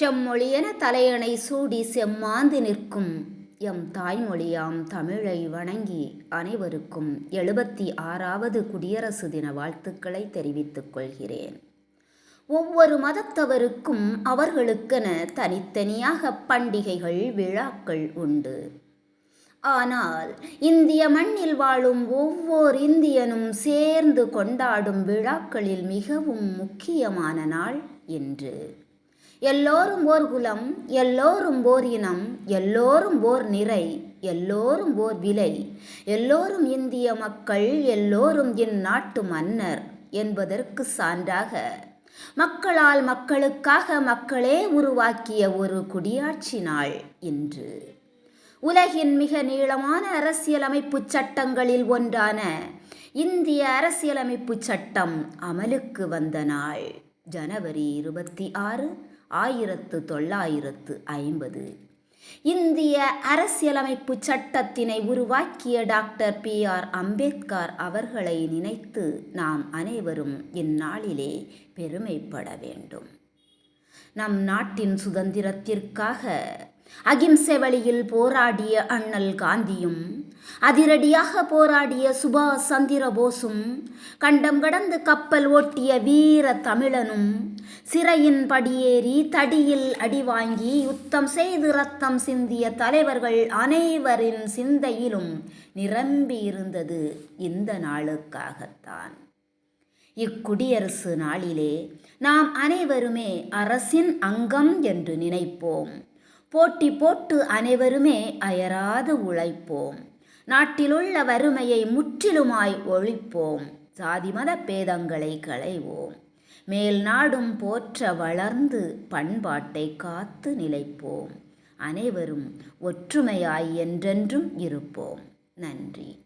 செம்மொழியென தலையணை சூடி செம்மாந்து நிற்கும். எம் தாய்மொழியாம் தமிழை வணங்கி அனைவருக்கும் எழுபத்தி ஆறாவது குடியரசு தின வாழ்த்துக்களை தெரிவித்துக் கொள்கிறேன். ஒவ்வொரு மதத்தவருக்கும் அவர்களுக்கென தனித்தனியாக பண்டிகைகள் விழாக்கள் உண்டு. ஆனால் இந்திய மண்ணில் வாழும் ஒவ்வொரு இந்தியனும் சேர்ந்து கொண்டாடும் விழாக்களில் மிகவும் முக்கியமான நாள் இன்று. எல்லோரும் ஓர் குலம் எல்லோரும் ஓர் இனம் எல்லோரும் ஓர் நிறை எல்லோரும் ஓர் விலை எல்லோரும் இந்திய மக்கள் எல்லோரும் இந்நாட்டு மன்னர் என்பதற்கு சான்றாக. மக்களால் மக்களுக்காக மக்களே உருவாக்கிய ஒரு குடியாட்சி நாள் இன்று. உலகின் மிக நீளமான அரசியலமைப்பு சட்டங்களில் ஒன்றான இந்திய அரசியலமைப்பு சட்டம் அமலுக்கு வந்த நாள் ஜனவரி இருபத்தி ஆறு ஆயிரத்து தொள்ளாயிரத்து ஐம்பது. இந்திய அரசியலமைப்பு சட்டத்தினை உருவாக்கிய டாக்டர் பி ஆர் அம்பேத்கர் அவர்களை நினைத்து நாம் அனைவரும் இந்நாளிலே பெருமைப்பட வேண்டும். நம் நாட்டின் சுதந்திரத்திற்காக அகிம்சை வழியில் போராடிய அண்ணல் காந்தியும் அதிரடியாக போராடிய சுபாஷ் சந்திர போஸும் கண்டம் கடந்து கப்பல் ஓட்டிய வீர தமிழனும் சிறையின் படியேறி தடியில் அடி வாங்கி யுத்தம் செய்து ரத்தம் சிந்திய தலைவர்கள் அனைவரின் சிந்தையிலும் நிரம்பி இருந்தது இந்த நாளுக்காகத்தான். இக்குடியரசு நாளிலே நாம் அனைவருமே அரசின் அங்கம் என்று நினைப்போம். போட்டி போட்டு அனைவருமே அயராது உழைப்போம். நாட்டிலுள்ள வறுமையை முற்றிலுமாய் ஒழிப்போம். சாதி மத பேதங்களை களைவோம். மேல் நாடும் போற்ற வளர்ந்து பண்பாட்டை காத்து நிலைப்போம். அனைவரும் ஒற்றுமையாய் என்றென்றும் இருப்போம். நன்றி.